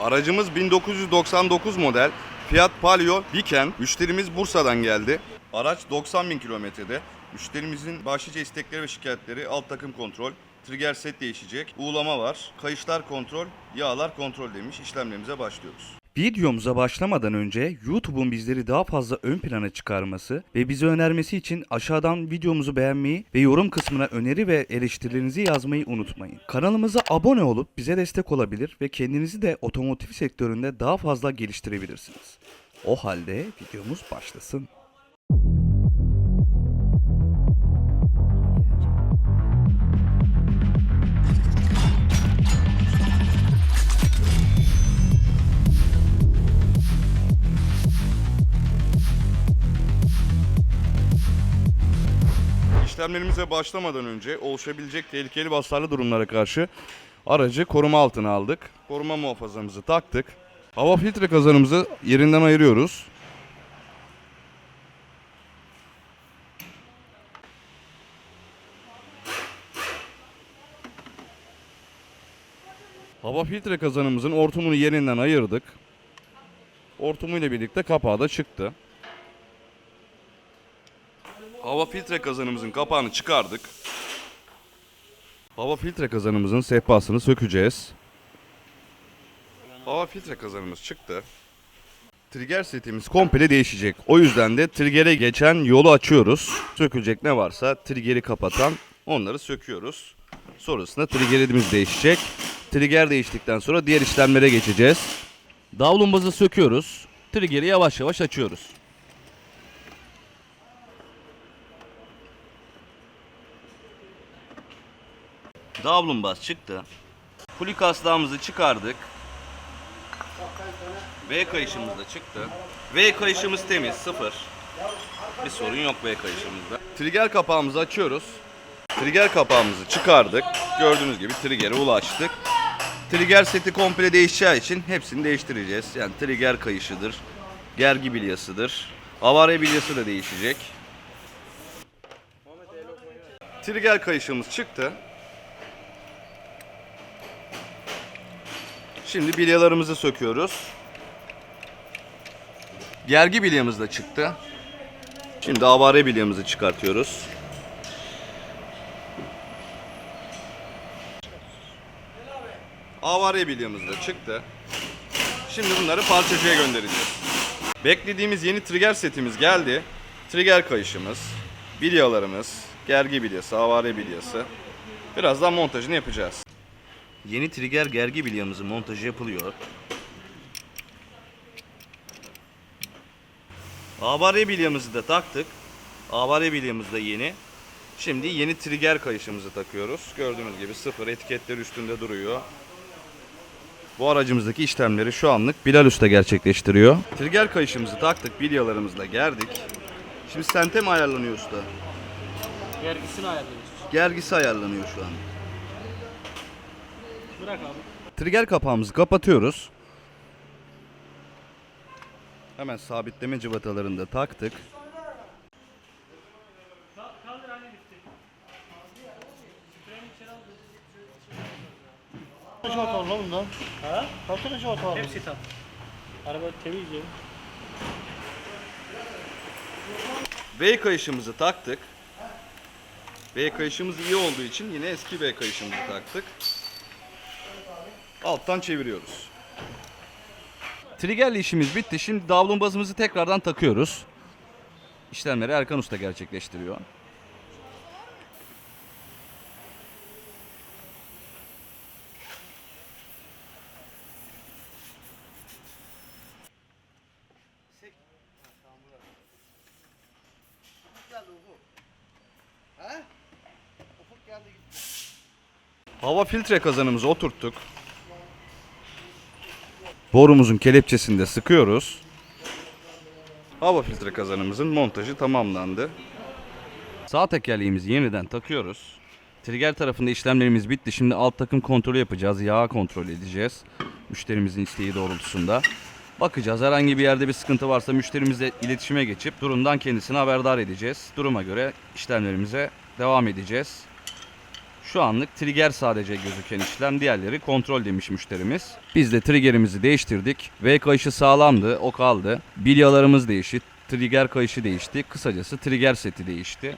Aracımız 1999 model Fiat Palio Weekend. Müşterimiz Bursa'dan geldi. Araç 90 bin kilometrede. Müşterimizin başlıca istekleri ve şikayetleri alt takım kontrol, trigger set değişecek, uğulama var, kayışlar kontrol, yağlar kontrol demiş. İşlemlerimize başlıyoruz. Videomuza başlamadan önce YouTube'un bizleri daha fazla ön plana çıkarması ve bize önermesi için aşağıdan videomuzu beğenmeyi ve yorum kısmına öneri ve eleştirilerinizi yazmayı unutmayın. Kanalımıza abone olup bize destek olabilir ve kendinizi de otomotiv sektöründe daha fazla geliştirebilirsiniz. O halde videomuz başlasın. İşlemlerimize başlamadan önce oluşabilecek tehlikeli ve hasarlı durumlara karşı aracı koruma altına aldık. Koruma muhafazamızı taktık. Hava filtre kazanımızı yerinden ayırıyoruz. Hava filtre kazanımızın ortumunu yerinden ayırdık. Ortumuyla birlikte kapağı da çıktı. Hava filtre kazanımızın kapağını çıkardık. Hava filtre kazanımızın sehpasını sökeceğiz. Hava filtre kazanımız çıktı. Trigger setimiz komple değişecek. O yüzden de trigger'e geçen yolu açıyoruz. Sökülecek ne varsa trigger'i kapatan onları söküyoruz. Sonrasında trigger'imiz değişecek. Trigger değiştikten sonra diğer işlemlere geçeceğiz. Davlumbazı söküyoruz. Trigger'i yavaş yavaş açıyoruz. Davlumbaz çıktı. Fulik aslağımızı çıkardık. V kayışımız da çıktı. V kayışımız temiz, sıfır. Bir sorun yok V kayışımızda. Trigger kapağımızı açıyoruz. Trigger kapağımızı çıkardık. Gördüğünüz gibi trigger'e ulaştık. Trigger seti komple değişeceği için hepsini değiştireceğiz. Yani trigger kayışıdır, gergi bilyasıdır. Avare bilyası da değişecek. Trigger kayışımız çıktı. Şimdi bilyalarımızı söküyoruz. Gergi bilyamız da çıktı. Şimdi avare bilyamızı çıkartıyoruz. Avare bilyamız da çıktı. Şimdi bunları parçacıya göndereceğiz. Beklediğimiz yeni trigger setimiz geldi. Trigger kayışımız, bilyalarımız, gergi bilyası, avare bilyası. Birazdan montajını yapacağız. Yeni trigger gergi bilyamızın montajı yapılıyor. Avare bilyamızı da taktık. Avare bilyamız da yeni. Şimdi yeni trigger kayışımızı takıyoruz. Gördüğünüz gibi sıfır etiketler üstünde duruyor. Bu aracımızdaki işlemleri şu anlık Bilal Usta gerçekleştiriyor. Trigger kayışımızı taktık, bilyalarımızla gerdik. Şimdi sente mi ayarlanıyor usta? Vergisini ayarlıyoruz. Gergisi ayarlanıyor şu an. Bırak abi. Trigger kapağımızı kapatıyoruz. Hemen sabitleme cıvatalarını da taktık. Kaç motor lan bundan? Ha? Kaç tane motor var? Hepsi tam. Araba temiz ya. V kayışımızı taktık. V kayışımız iyi olduğu için yine eski V kayışımızı taktık. Alttan çeviriyoruz. Triggerli işimiz bitti. Şimdi davlumbazımızı tekrardan takıyoruz. İşlemleri Erkan Usta gerçekleştiriyor. Hava filtre kazanımızı oturttuk. Borumuzun kelepçesini de sıkıyoruz. Hava filtre kazanımızın montajı tamamlandı. Sağ tekerleğimizi yeniden takıyoruz. Trigger tarafında işlemlerimiz bitti. Şimdi alt takım kontrolü yapacağız. Yağ kontrol edeceğiz. Müşterimizin isteği doğrultusunda. Bakacağız. Herhangi bir yerde bir sıkıntı varsa müşterimizle iletişime geçip durumdan kendisini haberdar edeceğiz. Duruma göre işlemlerimize devam edeceğiz. Şu anlık trigger sadece gözüken işlem, diğerleri kontrol demiş müşterimiz. Biz de triggerimizi değiştirdik. V kayışı sağlamdı, o kaldı. Bilyalarımız değişti, trigger kayışı değişti. Kısacası trigger seti değişti.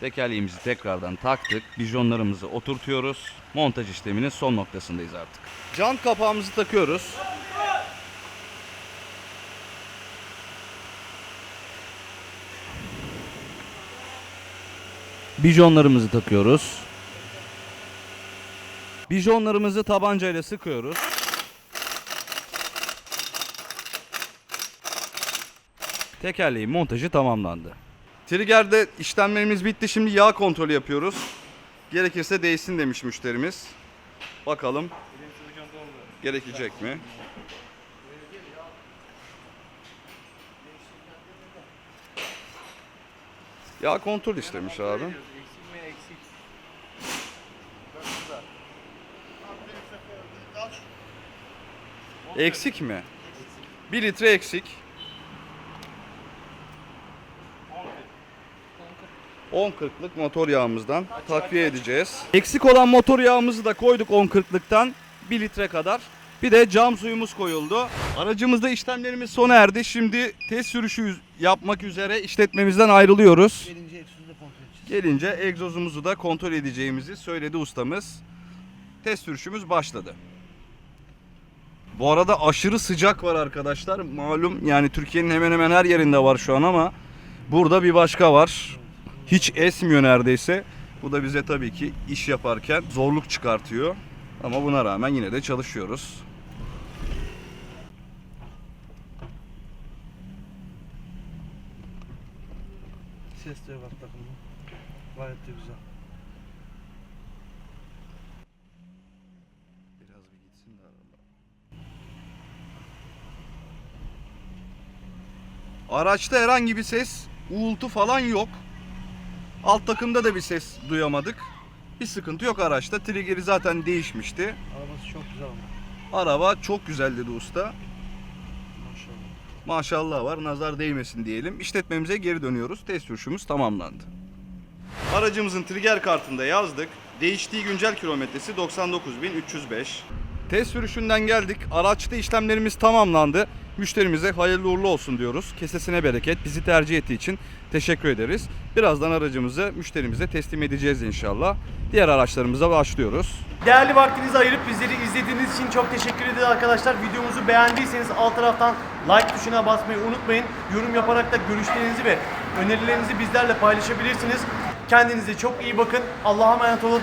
Tekerleğimizi tekrardan taktık. Bijonlarımızı oturtuyoruz. Montaj işleminin son noktasındayız artık. Jant kapağımızı takıyoruz. Bijonlarımızı takıyoruz. Bijonlarımızı tabancayla sıkıyoruz. Tekerleğin montajı tamamlandı. Trigger'de işlemlerimiz bitti. Şimdi yağ kontrolü yapıyoruz. Gerekirse değsin demiş müşterimiz. Bakalım. Gerekecek mi? Yağ kontrol istemiş abi. Eksik mi? 1 litre eksik. 10 kırklık motor yağımızdan takviye edeceğiz. Eksik olan motor yağımızı da koyduk 10 kırklıktan 1 litre kadar. Bir de cam suyumuz koyuldu. Aracımızda işlemlerimiz sona erdi. Şimdi test sürüşü yapmak üzere işletmemizden ayrılıyoruz. Gelince egzozu da kontrol edeceğiz. Gelince egzozumuzu da kontrol edeceğimizi söyledi ustamız. Test sürüşümüz başladı. Bu arada aşırı sıcak var arkadaşlar. Malum yani Türkiye'nin hemen hemen her yerinde var şu an ama burada bir başka var. Hiç esmiyor neredeyse. Bu da bize tabii ki iş yaparken zorluk çıkartıyor. Ama buna rağmen yine de çalışıyoruz. Ses de yok alt. Gayet de güzel. Biraz bir gitsin de Araçta herhangi bir ses, uğultu falan yok. Alt takımda da bir ses duyamadık. Bir sıkıntı yok araçta. Trigger'i zaten değişmişti. Arabası çok güzel ama. Araba çok güzel dedi usta. Maşallah. Maşallah var. Nazar değmesin diyelim. İşletmemize geri dönüyoruz. Test sürüşümüz tamamlandı. Aracımızın trigger kartında yazdık. Değiştiği güncel kilometresi 99.305. Test sürüşünden geldik. Araçta işlemlerimiz tamamlandı. Müşterimize hayırlı uğurlu olsun diyoruz. Kesesine bereket. Bizi tercih ettiği için teşekkür ederiz. Birazdan aracımızı müşterimize teslim edeceğiz inşallah. Diğer araçlarımıza başlıyoruz. Değerli vaktinizi ayırıp bizleri izlediğiniz için çok teşekkür ederiz arkadaşlar. Videomuzu beğendiyseniz alt taraftan like tuşuna basmayı unutmayın. Yorum yaparak da görüşlerinizi ve önerilerinizi bizlerle paylaşabilirsiniz. Kendinize çok iyi bakın. Allah'a emanet olun.